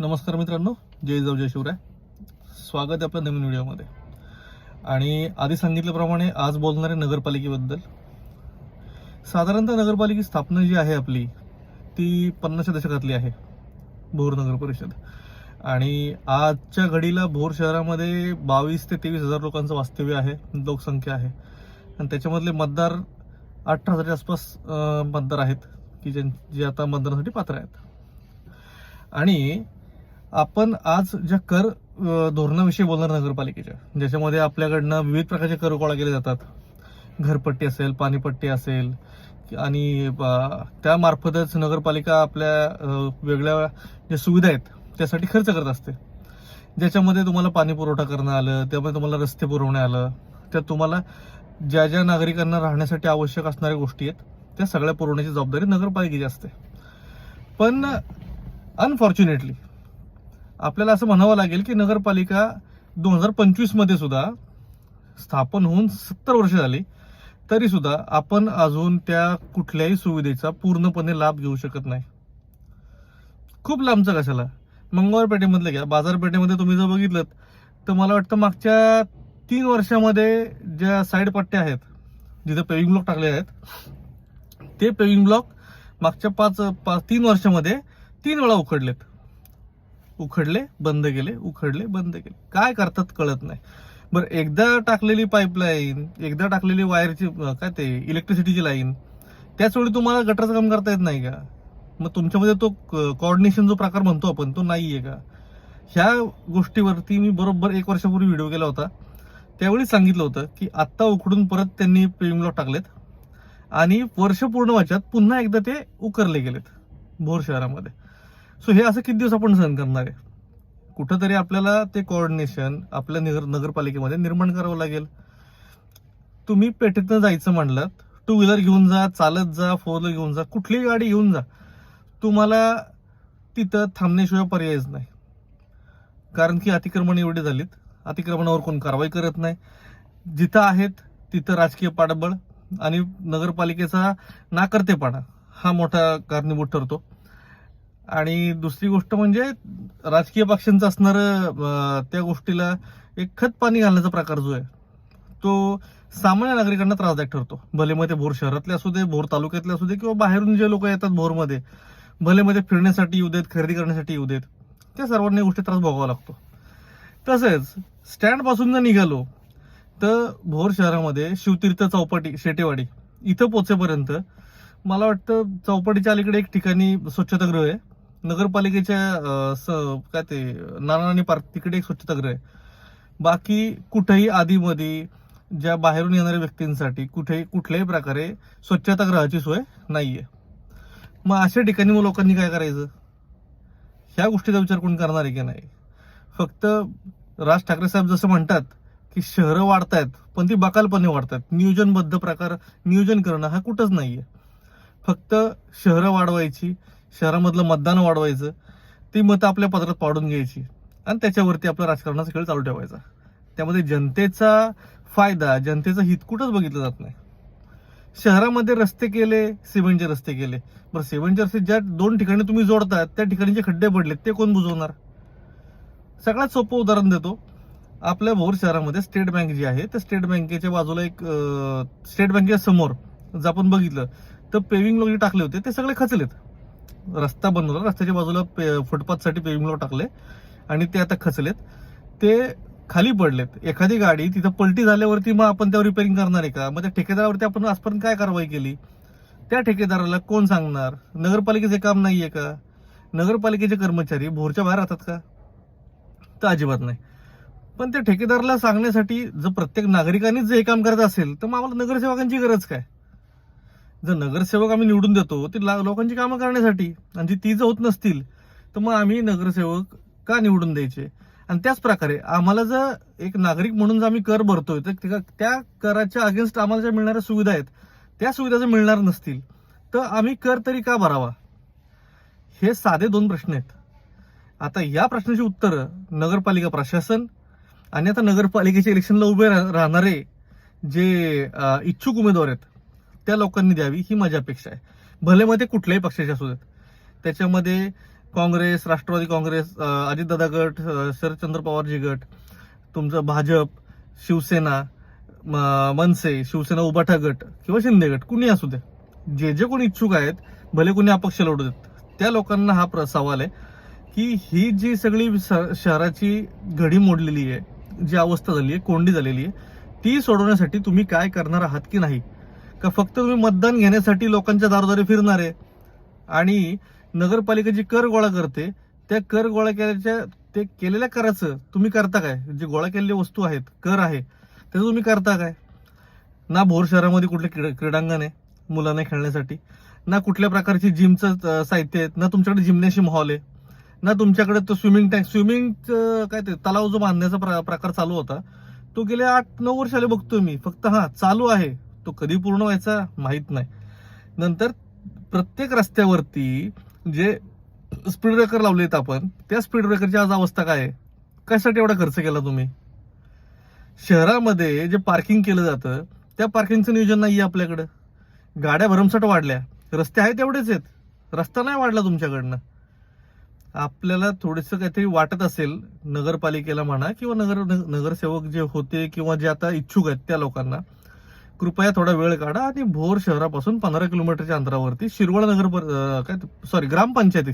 नमस्कार मित्रांनो जय जाऊ जय शिवराय. स्वागत आहे आपल्या नवीन व्हिडिओमध्ये. आणि आधी सांगितल्याप्रमाणे आज बोलणारे नगरपालिकेबद्दल. साधारणतः नगरपालिका स्थापना जी आहे आपली ती पन्नासच्या दशकातली आहे. भोर नगर परिषद. आणि आजच्या घडीला भोर शहरामध्ये बावीस ते तेवीस हजार लोकांचं वास्तव्य आहे लोकसंख्या आहे. आणि त्याच्यामधले मतदार अठरा हजारच्या आसपास मतदार आहेत की ज्यां जे आता मतदानासाठी पात्र आहेत. आणि आपण आज ज्या कर धोरणाविषयी बोलणार नगरपालिकेच्या ज्याच्यामध्ये आपल्याकडनं विविध प्रकारचे कर गोळा केले जातात. घरपट्टी असेल पाणीपट्टी असेल आणि त्यामार्फतच नगरपालिका आपल्या वेगळ्या ज्या सुविधा आहेत त्यासाठी खर्च करत असते. ज्याच्यामध्ये तुम्हाला पाणी पुरवठा करणं आलं त्यामध्ये तुम्हाला रस्ते पुरवणे आलं त्यात तुम्हाला ज्या ज्या नागरिकांना राहण्यासाठी आवश्यक असणाऱ्या गोष्टी आहेत त्या सगळ्या पुरवण्याची जबाबदारी नगरपालिकेची असते. पण अनफॉर्च्युनेटली आपल्याला असं म्हणावं लागेल की नगरपालिका दोन हजार पंचवीसमध्ये सुद्धा स्थापन होऊन सत्तर वर्ष झाली. तरीसुद्धा आपण अजून त्या कुठल्याही सुविधेचा पूर्णपणे लाभ घेऊ शकत नाही. खूप लांबचं कशाला? मंगळवारपेठेमधलं घ्या. बाजारपेठेमध्ये तुम्ही जर बघितलं तर मला वाटतं मागच्या तीन वर्षामध्ये ज्या साईड पट्ट्या आहेत जिथे पेविंग ब्लॉक टाकले आहेत ते पेविंग ब्लॉक मागच्या पाच पाच तीन वर्षामध्ये तीन वेळा उखडलेत. उखडले बंद केले उखडले बंद केले. काय करतात कळत नाही. बरं एकदा टाकलेली पाईपलाईन एकदा टाकलेली वायरची काय ते इलेक्ट्रिसिटीची लाईन त्याच वेळी तुम्हाला गटराचं काम करता येत नाही का? मग तुमच्यामध्ये तो कॉर्डिनेशन जो प्रकार म्हणतो आपण तो नाही आहे का? ह्या गोष्टीवरती मी बरोबर एक वर्षापूर्वी व्हिडिओ केला होता. त्यावेळी सांगितलं होतं की आत्ता उकडून परत त्यांनी पेविंग ब्लॉक टाकलेत आणि वर्ष पूर्ण वाच्यात पुन्हा एकदा ते उकरले गेलेत भोर शहरामध्ये. सो हे असं किती दिवस आपण सहन करणार आहे? कुठंतरी आपल्याला ते कोऑर्डिनेशन आपल्या नगर नगरपालिकेमध्ये निर्माण करावं लागेल. तुम्ही पेठेतनं जायचं म्हणलात टू व्हीलर घेऊन जा चालत जा फोर व्हीलर घेऊन जा कुठलीही गाडी घेऊन जा तुम्हाला तिथं थांबण्याशिवाय पर्यायच नाही. कारण की अतिक्रमण एवढी झालीत. अतिक्रमणावर कोण कारवाई करत नाही. जिथं आहेत तिथं राजकीय पाठबळ आणि नगरपालिकेचा नाकर्तेपणा हा मोठा कारणीभूत ठरतो. आणि दुसरी गोष्ट म्हणजे राजकीय पक्षांचं असणारं त्या गोष्टीला एक खत पाणी घालण्याचा प्रकार जो आहे तो सामान्य नागरिकांना त्रासदायक ठरतो. भले मध्ये भोर शहरातले असू दे भोर तालुक्यातले असू दे किंवा बाहेरून जे लोक येतात भोरमध्ये भले मध्ये फिरण्यासाठी येऊ देत खरेदी करण्यासाठी येऊ देत त्या सर्वांना गोष्टी त्रास भोगावा लागतो. तसेच स्टँडपासून जर निघालो तर भोर शहरामध्ये शिवतीर्थ चौपाटी शेटेवाडी इथं पोचेपर्यंत मला वाटतं चौपाटीच्या अलीकडे एक ठिकाणी स्वच्छतागृह आहे. नगरपालिकेच्या स- काय ते नानानी पार्क तिकडे एक स्वच्छतागृह आहे. बाकी कुठेही आधीमध्ये ज्या बाहेरून येणाऱ्या व्यक्तींसाठी कुठेही कुठल्याही प्रकारे स्वच्छतागृहाची सोय नाहीये. मग अशा ठिकाणी मग लोकांनी काय करायचं? ह्या गोष्टीचा विचार कोण करणार आहे की नाही? फक्त राज ठाकरे साहेब जसं म्हणतात की शहरं वाढतायत पण ती बकालपणे आहेत नियोजनबद्ध प्रकार नियोजन करणं हा कुठंच नाहीये. फक्त शहरं वाढवायची शहरामधलं मतदान वाढवायचं ती मतं आपल्या पत्रात पाडून घ्यायची आणि त्याच्यावरती आपला राजकारणाचा खेळ चालू ठेवायचा. त्यामध्ये जनतेचा फायदा जनतेचं हित कुठंच बघितलं जात नाही. शहरामध्ये रस्ते केले सिमेंटचे रस्ते केले. बरं सिमेंटचे रस्ते ज्या दोन ठिकाणी तुम्ही जोडतात त्या ठिकाणी जे खड्डे पडलेत ते कोण बुजवणार? सगळ्यात सोपं उदाहरण देतो. आपल्या भोर शहरामध्ये स्टेट बँक जी आहे त्या स्टेट बँकेच्या बाजूला एक स्टेट बँकेच्या समोर जर आपण बघितलं तर पेविंग लोक जे टाकले होते ते सगळे खचलेत. रस्ता बनवला रस्त्याच्या बाजूला पे- फुटपाथसाठी पेविंग टाकले आणि ते आता खचलेत. ते खाली पडलेत. एखादी गाडी तिथं पलटी झाल्यावरती मग आपण त्यावर रिपेअरिंग करणार आहे का? मग त्या ठेकेदारावरती आपण आजपर्यंत काय कारवाई केली? त्या ठेकेदाराला कोण सांगणार? नगरपालिकेचे काम नाही आहे का? नगरपालिकेचे कर्मचारी भोरच्या बाहेर राहतात का? तर अजिबात नाही. पण त्या ठेकेदाराला सांगण्यासाठी जर प्रत्येक नागरिकांनीच जे हे काम करत असेल तर मग आम्हाला नगरसेवकांची गरज काय? जर नगरसेवक आम्ही निवडून देतो ते ला- लोकांची कामं करण्यासाठी आणि ती ती जर होत नसतील तर मग आम्ही नगरसेवक का निवडून द्यायचे? आणि त्याच प्रकारे आम्हाला जर एक नागरिक म्हणून जर आम्ही कर भरतोय तर त्या- त्या कराच्या अगेन्स्ट आम्हाला ज्या मिळणाऱ्या सुविधा आहेत त्या सुविधा जर मिळणार नसतील तर आम्ही कर तरी का भरावा? हे साधे दोन प्रश्न आहेत. आता या प्रश्नाची उत्तरं नगरपालिका प्रशासन आणि आता नगरपालिकेच्या इलेक्शनला उभे रा- राहणारे जे इच्छुक उमेदवार आहेत त्या लोकांनी द्यावी ही माझी अपेक्षा आहे. भले मध्ये कुठल्याही पक्षाचे असू देत. त्याच्यामध्ये काँग्रेस राष्ट्रवादी काँग्रेस अं, अजितदादा गट शरदचंद्र पवारजी गट तुमचं भाजप शिवसेना म- मनसे शिवसेना उबाठा गट किंवा शिंदे गट कुणी असू दे. जे जे कोणी इच्छुक आहेत भले कोणी अपक्ष लढू देत त्या लोकांना हा प्र- सवाल आहे की ही जी सगळी स- शहराची घडी मोडलेली आहे जी अवस्था झाली आहे कोंडी झालेली आहे ती सोडवण्यासाठी तुम्ही काय करणार आहात की नाही? का फक्त तुम्ही मतदान घेण्यासाठी लोकांच्या दारोदारी फिरणार? आहे आणि नगरपालिका जी कर गोळा करते त्या कर गोळा केल्याच्या ते केलेल्या कराचं तुम्ही करता काय? जे गोळा केलेल्या वस्तू आहेत कर आहे त्याचं तुम्ही करता काय? ना भोर शहरामध्ये कुठले क्रीडा क्रीडांगण आहे मुलांना खेळण्यासाठी. ना कुठल्या प्रकारची जिमचं साहित्य आहे ना तुमच्याकडे जिमनॅशियम हॉल आहे. ना तुमच्याकडे तो स्विमिंग टँक स्विमिंग काय ते तलाव जो बांधण्याचा प्र- प्रकार चालू होता तो गेले आठ नऊ वर्ष आले बघतोय मी. फक्त हा चालू आहे. तो कधी पूर्ण व्हायचा माहीत नाही. नंतर प्रत्येक रस्त्यावरती जे स्पीड ब्रेकर लावलेत आपण त्या स्पीड ब्रेकरची आज अवस्था काय आहे? कशासाठी एवढा खर्च केला तुम्ही? शहरामध्ये जे पार्किंग केलं जातं त्या पार्किंगचं नियोजन नाहीये आपल्याकडं. गाड्या भरमसाठ वाढल्या. रस्ते आहेत तेवढेच आहेत. रस्ता नाही वाढला तुमच्याकडनं. आपल्याला थोडंसं काहीतरी वाटत असेल नगरपालिकेला म्हणा किंवा नगर नगरसेवक जे होते किंवा जे आता इच्छुक आहेत त्या लोकांना कृपया थोडा वेळ काढा आणि भोर शहरापासून पंधरा किलोमीटरच्या अंतरावरती शिरवळ नगर काय सॉरी ग्रामपंचायती.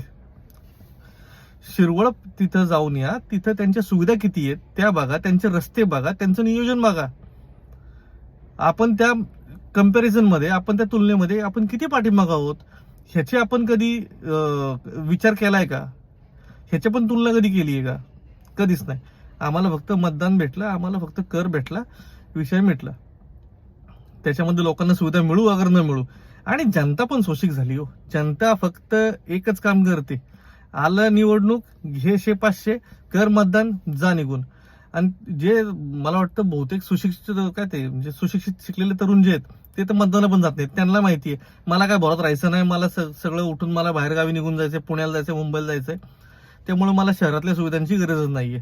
शिरवळ तिथं जाऊन या. तिथं त्यांच्या सुविधा किती आहेत त्या बघा. त्यांचे रस्ते बघा. त्यांचं नियोजन बघा. आपण त्या कंपॅरिझनमध्ये आपण त्या तुलनेमध्ये आपण किती पाठीमाग आहोत? ह्याची आपण कधी विचार केलाय का? ह्याची पण तुलना कधी केली आहे का? कधीच नाही. आम्हाला फक्त मतदान भेटलं आम्हाला फक्त कर भेटला विषय भेटला त्याच्यामध्ये लोकांना सुविधा मिळू अगर न मिळू. आणि जनता पण शोषिक झाली हो. जनता फक्त एकच काम करते. आलं निवडणूक घे शे पाचशे कर मतदान जा निघून. आणि जे मला वाटतं बहुतेक सुशिक्षित काय ते म्हणजे सुशिक्षित शिकलेले तरुण जे आहेत ते तर मतदान पण जात नाहीत. त्यांना माहिती आहे. मला काय भरत राहायचं नाही. मला स- सगळं उठून मला बाहेरगावी निघून जायचं पुण्याला जायचं मुंबईला जायचंय. त्यामुळे मला शहरातल्या सुविधांची गरजच नाहीये.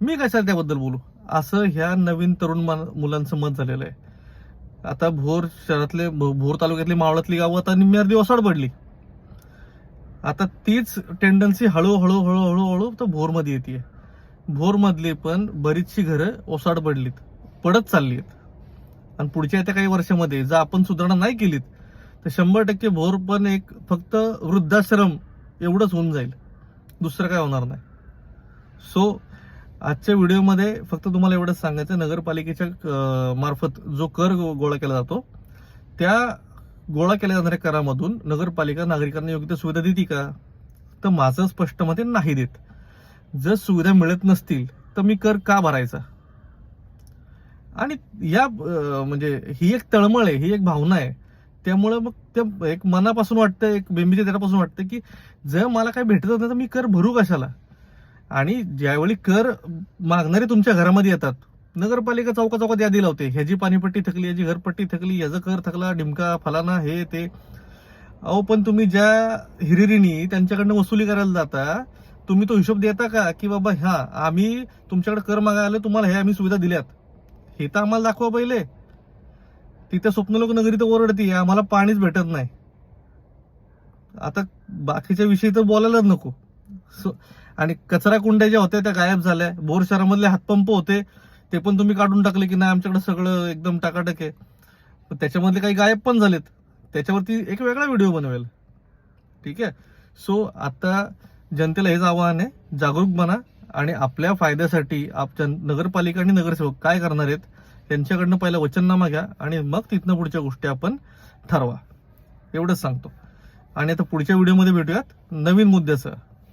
मी कशाला त्याबद्दल बोलू? असं ह्या नवीन तरुण मुलांचं मत झालेलं आहे. आता भोर शहरातले भोर तालुक्यातली मावळातली गावं आता निम्मी दिवसाड ओसाड पडली. आता तीच टेंडन्सी हळूहळू हळूहळू हळू तर भोरमध्ये येते भोरमधली पण बरीचशी घरं ओसाड पडलीत पडत चालली आहेत आणि पुढच्या येत्या काही वर्षामध्ये जर आपण सुधारणा नाही केलीत तर शंभर टक्के भोर पण एक फक्त वृद्धाश्रम एवढंच होऊन जाईल. दुसरं काय होणार नाही. सो आजच्या व्हिडिओमध्ये फक्त तुम्हाला एवढंच सांगायचं नगरपालिकेच्या मार्फत जो कर गोळा केला जातो त्या गोळा केल्या जाणाऱ्या करामधून नगरपालिका नागरिकांना योग्य त्या सुविधा देते का? तर माझं स्पष्ट मते नाही देत. जर सुविधा मिळत नसतील तर मी कर का भरायचा? आणि या म्हणजे ही एक तळमळ आहे ही एक भावना आहे. त्यामुळे मग त्या एक मनापासून वाटतं एक बेंबीच्या त्यापासून वाटतं की जर मला काय भेटत नाही तर मी कर भरू कशाला? आणि ज्यावेळी कर मागणारे तुमच्या घरामध्ये येतात नगरपालिका चौका चौकात यादी लावते. ह्याची पाणीपट्टी थकली ह्याची घरपट्टी थकली ह्याचा कर थकला डिमका फलाना हे ते. अहो पण तुम्ही ज्या हिरिरीनी त्यांच्याकडनं वसुली करायला जाता तुम्ही तो हिशोब देता का? की बाबा हा आम्ही तुमच्याकडे कर मागायला तुम्हाला हे आम्ही सुविधा दिल्यात. हे तर आम्हाला दाखवा पहिले. तिथे स्वप्नलोक नगरी तर ओरडती आम्हाला पाणीच भेटत नाही. आता बाकीच्या विषयी तर बोलायलाच नको. आणि कचरा कुंड्या ज्या होत्या त्या गायब झाल्या. बोर शहरामधले हातपंप होते. ते पण तुम्ही काढून टाकले की नाही आमच्याकडे सगळं एकदम टाकाटक आहे. त्याच्यामधले काही गायब पण झालेत. त्याच्यावरती एक वेगळा व्हिडिओ बनवेल. ठीक आहे? सो आता जनतेला हेच आव्हान आहे. जागरूक बना आणि आपल्या फायद्यासाठी आप नगरपालिका आणि नगरसेवक काय करणार आहेत त्यांच्याकडनं पहिला वचननामा घ्या आणि मग तिथनं पुढच्या गोष्टी आपण ठरवा. एवढंच सांगतो. आणि आता पुढच्या व्हिडिओमध्ये भेटूयात. नवीन मुद्द्यासह.